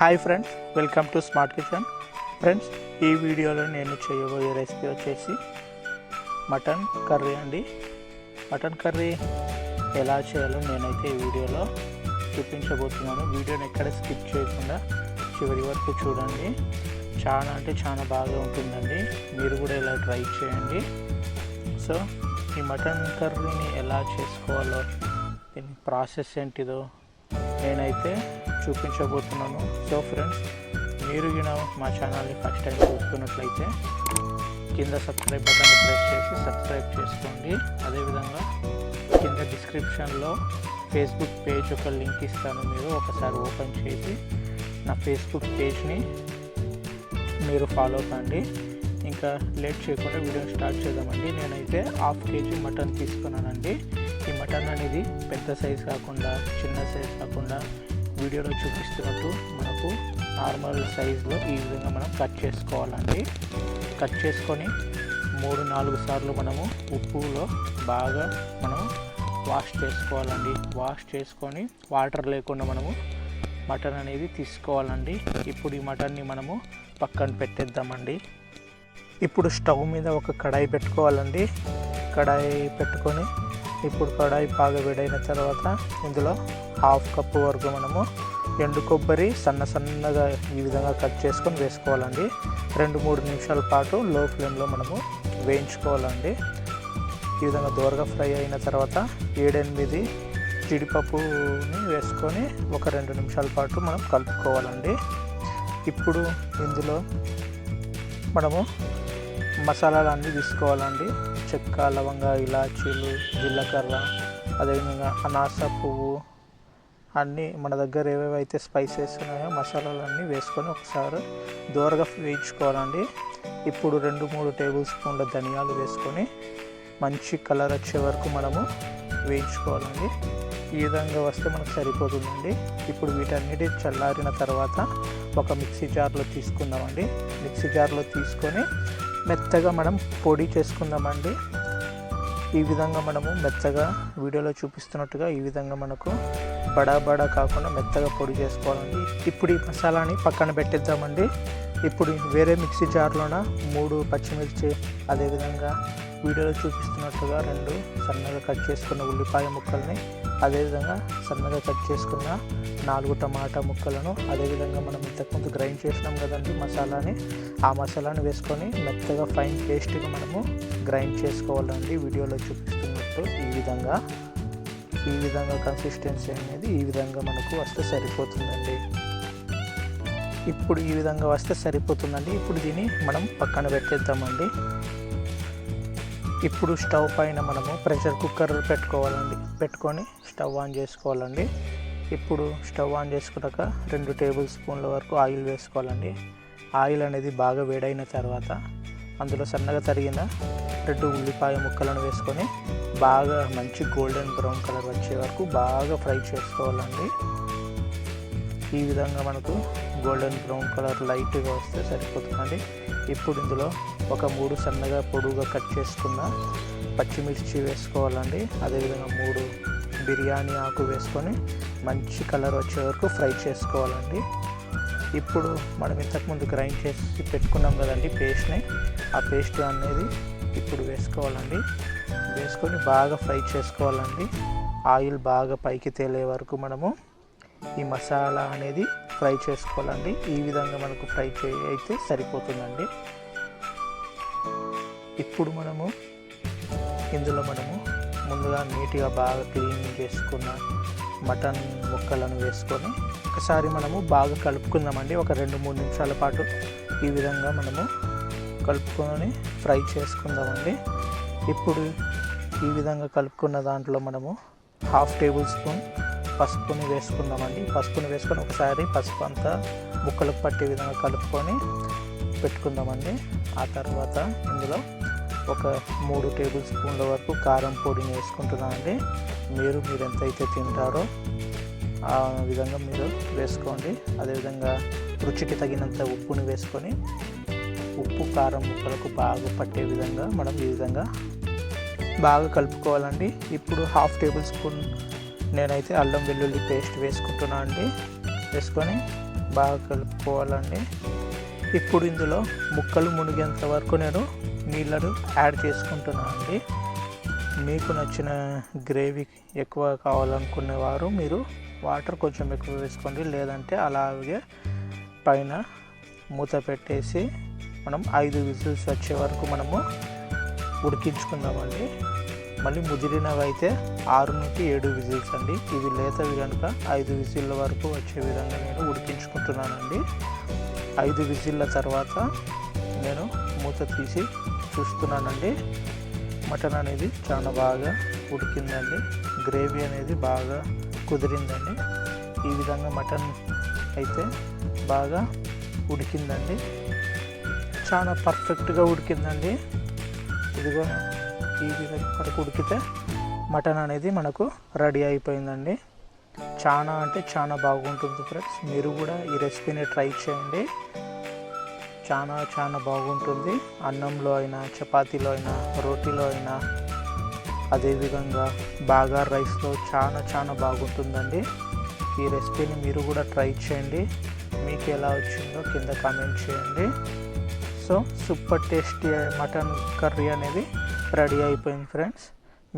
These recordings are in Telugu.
Hi friends welcome to smart kitchen. Friends ఈ వీడియోలో నేను చేయబోయే రెసిపీ వచ్చేసి మటన్ కర్రీ అండి. మటన్ కర్రీ ఎలా చేయాలో నేనైతే ఈ వీడియోలో చూపించబోతున్నాను. వీడియోని ఎక్కడ స్కిప్ చేయకుండా చివరి వరకు చూడండి. చాలా అంటే చాలా బాగా ఉంటుందండి. మీరు కూడా ఇలా ట్రై చేయండి. సో ఈ మటన్ కర్రీని ఎలా చేసుకోవాలో దీని ప్రాసెస్ ఏంటిదో నేనైతే చూపించబోతున్నాను. సో ఫ్రెండ్స్ మీరు గిన మా ఛానల్ని ఫస్ట్ టైం చూస్తున్నట్లయితే కింద సబ్స్క్రైబ్ బటన్ ప్రెస్ చేసి సబ్స్క్రైబ్ చేసుకోండి. అదేవిధంగా కింద డిస్క్రిప్షన్లో ఫేస్బుక్ పేజ్ ఒక లింక్ ఇస్తాను మీరు ఒకసారి ఓపెన్ చేసి నా ఫేస్బుక్ పేజ్ని మీరు ఫాలో కండి. ఇంకా లేట్ చేయకుండా వీడియోని స్టార్ట్ చేద్దామండి. నేనైతే హాఫ్ కేజీ మటన్ తీసుకున్నానండి. ఈ మటన్ అనేది పెద్ద సైజ్ కాకుండా చిన్న సైజ్ కాకుండా వీడియోలో చూపిస్తున్నట్టు మనకు నార్మల్ సైజులో ఈ విధంగా మనం కట్ చేసుకోవాలండి. కట్ చేసుకొని మూడు నాలుగు సార్లు మనము ఉప్పులో బాగా మనం వాష్ చేసుకోవాలండి. వాష్ చేసుకొని వాటర్ లేకుండా మనము మటన్ అనేది తీసుకోవాలండి. ఇప్పుడు ఈ మటన్ని మనము పక్కన పెట్టేద్దామండి. ఇప్పుడు స్టవ్ మీద ఒక కడాయి పెట్టుకోవాలండి. కడాయి పెట్టుకొని ఇప్పుడు కడాయి బాగా వేడైన తర్వాత ఇందులో హాఫ్ కప్పు వరకు మనము ఎండు కొబ్బరి సన్న సన్నగా ఈ విధంగా కట్ చేసుకొని వేసుకోవాలండి. రెండు మూడు నిమిషాల పాటు లో ఫ్లేమ్లో మనము వేయించుకోవాలండి. ఈ విధంగా దోరగా ఫ్రై అయిన తర్వాత ఏడెనిమిది జీడిపప్పుని వేసుకొని ఒక రెండు నిమిషాల పాటు మనం కలుపుకోవాలండి. ఇప్పుడు ఇందులో మనము మసాలాలు అన్నీ తీసుకోవాలండి. చెక్క లవంగ ఇలాచీలు జీలకర్ర అదేవిధంగా అనాస పువ్వు అన్నీ మన దగ్గర ఏవేవైతే స్పైసెస్ ఉన్నాయో మసాలాలు అన్నీ వేసుకొని ఒకసారి దూరగా వేయించుకోవాలండి. ఇప్పుడు రెండు మూడు టేబుల్ స్పూన్ల ధనియాలు వేసుకొని మంచి కలర్ వచ్చే వరకు మనము వేయించుకోవాలండి. ఈ విధంగా వస్తే మనకు సరిపోతుందండి. ఇప్పుడు వీటన్నిటి చల్లారిన తర్వాత ఒక మిక్సీ జార్లో తీసుకుందామండి. మిక్సీ జార్లో తీసుకొని మెత్తగా మనం పొడి చేసుకుందామండి. ఈ విధంగా మనము మెత్తగా వీడియోలో చూపిస్తున్నట్టుగా ఈ విధంగా మనకు బడా బడా కాకుండా మెత్తగా పొడి చేసుకోవాలండి. ఇప్పుడు ఈ మసాలాని పక్కన పెట్టేద్దామండి. ఇప్పుడు వేరే మిక్సీ జార్లోన మూడు పచ్చిమిర్చి అదేవిధంగా వీడియోలో చూపిస్తున్నట్టుగా రెండు సన్నగా కట్ చేసుకున్న ఉల్లిపాయ ముక్కల్ని అదేవిధంగా సన్నగా కట్ చేసుకున్న నాలుగు టమాటా ముక్కలను అదేవిధంగా మనం ఇంతకుముందు గ్రైండ్ చేసినాం కదండి మసాలాని ఆ మసాలాని వేసుకొని మెత్తగా ఫైన్ పేస్ట్గా మనము గ్రైండ్ చేసుకోవాలండి. వీడియోలో చూపిస్తున్నట్టు ఈ విధంగా ఈ విధంగా కన్సిస్టెన్సీ అనేది ఈ విధంగా మనకు వస్తే సరిపోతుందండి. ఇప్పుడు ఈ విధంగా వస్తే సరిపోతుందండి. ఇప్పుడు దీన్ని మనం పక్కన పెట్టేద్దామండి. ఇప్పుడు స్టవ్ పైన మనము ప్రెషర్ కుక్కర్ పెట్టుకోవాలండి. పెట్టుకొని స్టవ్ ఆన్ చేసుకోవాలండి. ఇప్పుడు స్టవ్ ఆన్ చేసుకున్నాక రెండు టేబుల్ స్పూన్ల వరకు ఆయిల్ వేసుకోవాలండి. ఆయిల్ అనేది బాగా వేడైన తర్వాత అందులో సన్నగా తరిగిన రెండు ఉల్లిపాయ ముక్కలను వేసుకొని బాగా మంచి గోల్డెన్ బ్రౌన్ కలర్ వచ్చే వరకు బాగా ఫ్రై చేసుకోవాలండి. ఈ విధంగా మనకు గోల్డెన్ బ్రౌన్ కలర్ లైట్గా వస్తే సరిపోతుందండి. ఇప్పుడు ఇందులో ఒక మూడు సన్నగా పొడుగా కట్ చేసుకున్న పచ్చిమిర్చి వేసుకోవాలండి. అదేవిధంగా మూడు బిర్యానీ ఆకు వేసుకొని మంచి కలర్ వచ్చే వరకు ఫ్రై చేసుకోవాలండి. ఇప్పుడు మనం ఇంతకుముందు గ్రైండ్ చేసి పెట్టుకున్నాం కదండి పేస్ట్ని ఆ పేస్ట్ అనేది ఇప్పుడు వేసుకోవాలండి. వేసుకొని బాగా ఫ్రై చేసుకోవాలండి. ఆయిల్ బాగా పైకి తేలే వరకు మనము ఈ మసాలా అనేది ఫ్రై చేసుకోవాలండి. ఈ విధంగా మనకు ఫ్రై చే అయితే సరిపోతుందండి. ఇప్పుడు మనము ఇందులో మనము ముందుగా నీట్గా బాగా క్లీన్ చేసుకున్న మటన్ ముక్కలను వేసుకొని ఒకసారి మనము బాగా కలుపుకుందామండి. ఒక రెండు మూడు నిమిషాల పాటు ఈ విధంగా మనము కలుపుకొని ఫ్రై చేసుకుందామండి. ఇప్పుడు ఈ విధంగా కలుపుకున్న దాంట్లో మనము హాఫ్ టేబుల్ స్పూన్ పసుపుని వేసుకుందామండి. పసుపుని వేసుకొని ఒకసారి పసుపు అంతా ముక్కలకు పట్టే విధంగా కలుపుకొని పెట్టుకుందామండి. ఆ తర్వాత ఇందులో ఒక మూడు టేబుల్ స్పూన్ల వరకు కారం పొడిని వేసుకుంటున్నామండి మీరు మీరు ఎంతైతే తింటారో ఆ విధంగా మీరు వేసుకోండి. అదేవిధంగా రుచికి తగినంత ఉప్పుని వేసుకొని ఉప్పు కారం ముక్కలకు బాగా పట్టే విధంగా మనం ఈ విధంగా బాగా కలుపుకోవాలండి. ఇప్పుడు హాఫ్ టేబుల్ స్పూన్ నేనైతే అల్లం వెల్లుల్లి పేస్ట్ వేసుకుంటున్నా అండి. వేసుకొని బాగా కలుపుకోవాలండి. ఇప్పుడు ఇందులో ముక్కలు మునిగేంత వరకు నేను నీళ్ళను యాడ్ చేసుకుంటున్నాను అండి. మీకు నచ్చిన గ్రేవీ ఎక్కువ కావాలనుకునేవారు మీరు వాటర్ కొంచెం ఎక్కువ వేసుకోండి. లేదంటే అలాగే పైన మూత పెట్టేసి మనం ఐదు విజిల్స్ వచ్చే వరకు మనము ఉడికించుకుందామండి. మళ్ళీ ముదిరినవి అయితే ఆరు నుంచి ఏడు విజిల్స్ అండి. ఇవి లేతవి కనుక ఐదు విజిల్ల వరకు వచ్చే విధంగా నేను ఉడికించుకుంటున్నానండి. ఐదు విజిల్ల తర్వాత నేను మూత తీసి చూస్తున్నానండి. మటన్ అనేది చాలా బాగా ఉడికిందండి. గ్రేవీ అనేది బాగా కుదిరిందండి. ఈ విధంగా మటన్ అయితే బాగా ఉడికిందండి. చాలా పర్ఫెక్ట్గా ఉడికిందండి. ఇదిగో ఈ విధంగా ఉడికితే మటన్ అనేది మనకు రెడీ అయిపోయిందండి. చాలా అంటే చాలా బాగుంటుంది ఫ్రెండ్స్. మీరు కూడా ఈ రెసిపీని ట్రై చేయండి. చాలా చాలా బాగుంటుంది. అన్నంలో అయినా చపాతీలో అయినా రోటీలో అయినా అదేవిధంగా బాగా రైస్లో చాలా చాలా బాగుంటుందండి. ఈ రెసిపీని మీరు కూడా ట్రై చేయండి. మీకు ఎలా వచ్చిందో కింద కామెంట్ చేయండి. So super tasty mutton curry అనేది రెడీ అయిపోయింది ఫ్రెండ్స్.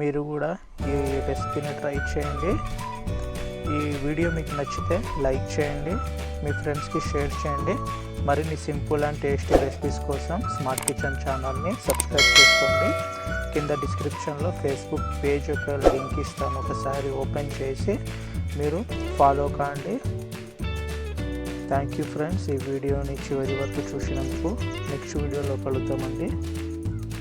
మీరు కూడా ఈ రెసిపీని ట్రై చేయండి. ఈ వీడియో మీకు నచ్చితే లైక్ చేయండి మీ ఫ్రెండ్స్కి షేర్ చేయండి. మరిన్ని సింపుల్ అండ్ టేస్టీ రెసిపీస్ కోసం స్మార్ట్ కిచెన్ ఛానల్ని సబ్స్క్రైబ్ చేసుకోండి. కింద డిస్క్రిప్షన్లో ఫేస్బుక్ పేజ్ యొక్క లింక్ ఇస్తాను. ఒకసారి ఓపెన్ చేసి మీరు ఫాలో కాండి. Thank you friends. ఈ వీడియోని చివరి వరకు చూసినందుకు నెక్స్ట్ వీడియోలో కలుద్దామండి.